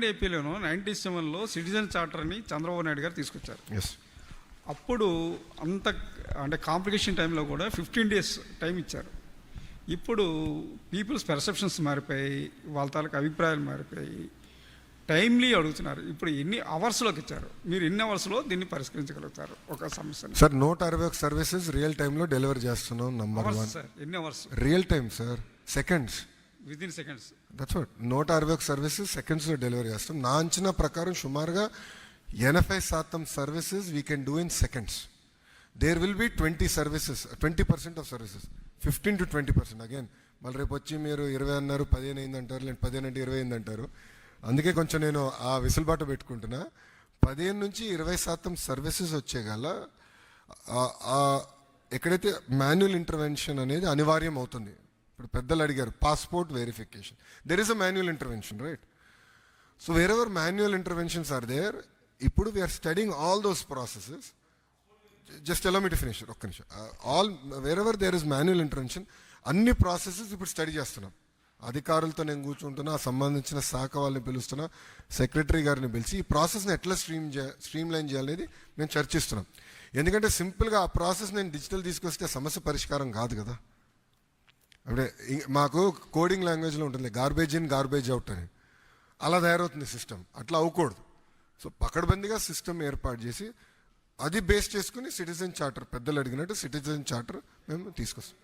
And ఏపీలోను ninety సెవెన్లో citizen charter అని చంద్రబాబు నాయుడు గారు తీసుకొచ్చారు. ఎస్ అప్పుడు అంత అంటే కాంప్లికేషన్ టైంలో కూడా ఫిఫ్టీన్ డేస్ టైం ఇచ్చారు. ఇప్పుడు పీపుల్స్ పెర్సెప్షన్స్ మారిపోయాయి వాళ్ళ తాలూకు అభిప్రాయాలు మారిపోయాయి. టైమ్లీ అడుగుతున్నారు. ఇప్పుడు ఎన్ని అవర్స్లోకి ఇచ్చారు? మీరు ఎన్ని అవర్స్లో దీన్ని పరిష్కరించగలుగుతారు? ఒక సమస్యని. సార్ నూట అరవై ఒక సర్వీసెస్ రియల్ టైంలో డెలివరీ చేస్తున్నాం నంబర్ వన్ సార్ ఎన్ని hours? Real time sir seconds within seconds that's what నూట అరవై ఒక సర్వీసెస్ సెకండ్స్లో డెలివరీ చేస్తాం. నా అంచనా ప్రకారం సుమారుగా ఎనభై శాతం services we can do in seconds there will be twenty services twenty percent of services fifteen to twenty percent again మళ్ళీ రేపు వచ్చి మీరు ఇరవై అన్నారు పదిహేను అయింది అంటారు లేదంటే పదిహేను అంటే ఇరవై అయింది అంటారు. అందుకే కొంచెం నేను ఆ విసులుబాటు పెట్టుకుంటున్నా. పదిహేను నుంచి ఇరవై శాతం సర్వీసెస్ వచ్చేగల ఎక్కడైతే మాన్యువల్ ఇంటర్వెన్షన్ అనేది అనివార్యం అవుతుంది. ఇప్పుడు పెద్దలు అడిగారు passport verification there is a manual intervention right so wherever manual interventions are there ఇప్పుడు we are studying all those processes just allow me finish ఒక్క నిమిషం. All wherever there is manual intervention అన్ని ప్రాసెసెస్ ఇప్పుడు study చేస్తున్నాం. అధికారులతో నేను కూర్చుంటున్నా సంబంధించిన శాఖ వాళ్ళని పిలుస్తున్నా సెక్రటరీ గారిని పిలిచి ఈ ప్రాసెస్ని ఎట్లా స్ట్రీమ్ స్ట్రీమ్ లైన్ చేయాలనేది మేము చర్చిస్తున్నాం. ఎందుకంటే సింపుల్గా ఆ ప్రాసెస్ నేను డిజిటల్ తీసుకొస్తే సమస్య పరిష్కారం కాదు కదా. అప్పుడే మాకు కోడింగ్ లాంగ్వేజ్లో ఉంటుంది గార్బేజ్ ఇన్ గార్బేజ్ అవుట్ అని. అలా తయారవుతుంది సిస్టమ్ అట్లా అవ్వకూడదు. సో పకడ్బందీగా సిస్టమ్ ఏర్పాటు చేసి అది బేస్ చేసుకుని సిటిజన్ చార్టర్ పెద్దలు అడిగినట్టు సిటిజన్ చార్టర్ మేము తీసుకొస్తాం.